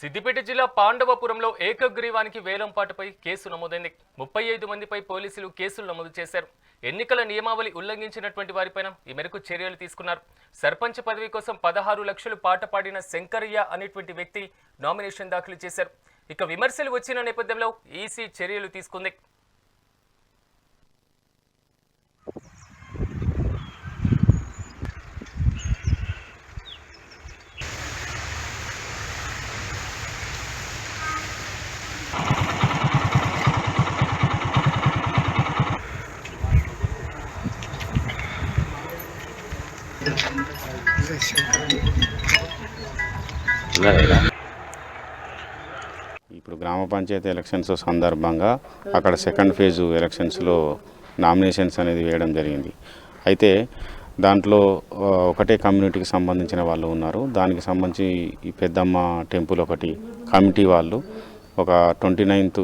సిద్దిపేట జిల్లా పాండవపురంలో ఏకగ్రీవానికి వేలంపాటుపై కేసు నమోదైంది. ముప్పై ఐదు మందిపై పోలీసులు కేసులు నమోదు చేశారు. ఎన్నికల నియమావళి ఉల్లంఘించినటువంటి వారిపైన ఈ మేరకు చర్యలు తీసుకున్నారు. సర్పంచ్ పదవి కోసం పదహారు లక్షలు పాట పాడిన శంకరయ్య అనేటువంటి వ్యక్తి నామినేషన్ దాఖలు చేశారు. ఇక విమర్శలు వచ్చిన నేపథ్యంలో ఈసీ చర్యలు తీసుకుంది. ఇప్పుడు గ్రామ పంచాయతీ ఎలక్షన్స్ సందర్భంగా అక్కడ సెకండ్ ఫేజ్ ఎలక్షన్స్లో నామినేషన్స్ అనేది వేయడం జరిగింది. అయితే దాంట్లో ఒకటే కమ్యూనిటీకి సంబంధించిన వాళ్ళు ఉన్నారు. దానికి సంబంధించి ఈ పెద్దమ్మ టెంపుల్ ఒకటి కమిటీ వాళ్ళు ఒక ట్వంటీ నైన్త్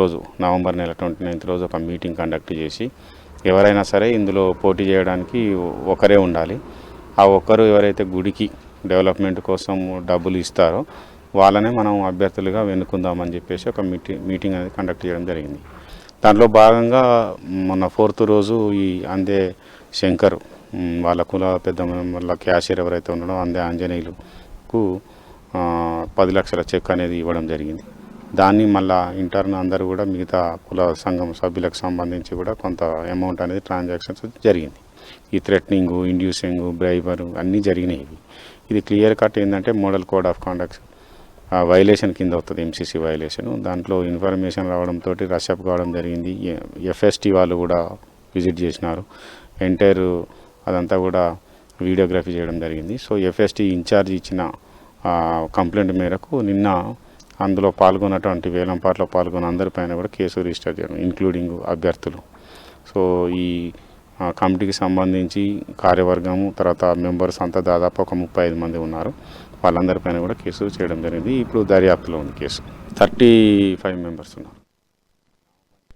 రోజు నవంబర్ నెల ట్వంటీ నైన్త్ రోజు ఒక మీటింగ్ కండక్ట్ చేసి ఎవరైనా సరే ఇందులో పోటీ చేయడానికి ఒకరే ఉండాలి. ఆ ఒక్కరు ఎవరైతే గుడికి డెవలప్మెంట్ కోసం డబ్బులు ఇస్తారో వాళ్ళనే మనం అభ్యర్థులుగా వెనుకుందామని చెప్పేసి ఒక మీటింగ్ మీటింగ్ అనేది కండక్ట్ చేయడం జరిగింది. దాంట్లో భాగంగా మొన్న ఫోర్త్ రోజు ఈ అందే శంకర్ వాళ్ళ కుల పెద్ద వాళ్ళ క్యాషియర్ ఎవరైతే ఉన్నాడో అందే ఆంజనేయులుకు పది లక్షల చెక్ అనేది ఇవ్వడం జరిగింది. దాన్ని మళ్ళా ఇంటర్న్ అందరూ కూడా మిగతా కుల సంఘం సభ్యులకు సంబంధించి కూడా కొంత అమౌంట్ అనేది ట్రాన్సాక్షన్స్ జరిగింది. ఈ థ్రెట్నింగ్ ఇండ్యూసింగ్ బ్రైబర్ అన్నీ జరిగినాయి ఇవి. ఇది క్లియర్ కట్ ఏంటంటే model code of conduct violation కింద అవుతుంది ఎంసీసీ వైలేషన్. దాంట్లో ఇన్ఫర్మేషన్ రావడంతో రషప్ కావడం జరిగింది. ఎఫ్ఎస్టీ వాళ్ళు కూడా విజిట్ చేసినారు. ఎంటైర్ అదంతా కూడా వీడియోగ్రఫీ చేయడం జరిగింది. సో ఎఫ్ఎస్టీ ఇన్ఛార్జ్ ఇచ్చిన కంప్లైంట్ మేరకు నిన్న అందులో పాల్గొన్నటువంటి వేలంపాట్లో పాల్గొన్న అందరిపైన కూడా కేసు రిజిస్టర్ చేయడం ఇంక్లూడింగ్ అభ్యర్థులు. సో ఈ కమిటీకి సంబంధించి కార్యవర్గము తర్వాత మెంబర్స్ అంతా దాదాపు ఒక ముప్పై ఐదు మంది ఉన్నారు. వాళ్ళందరిపైన కూడా కేసు చేయడం జరిగింది. ఇప్పుడు దర్యాప్తులో ఉంది కేసు. థర్టీ ఫైవ్ మెంబర్స్ ఉన్నారు.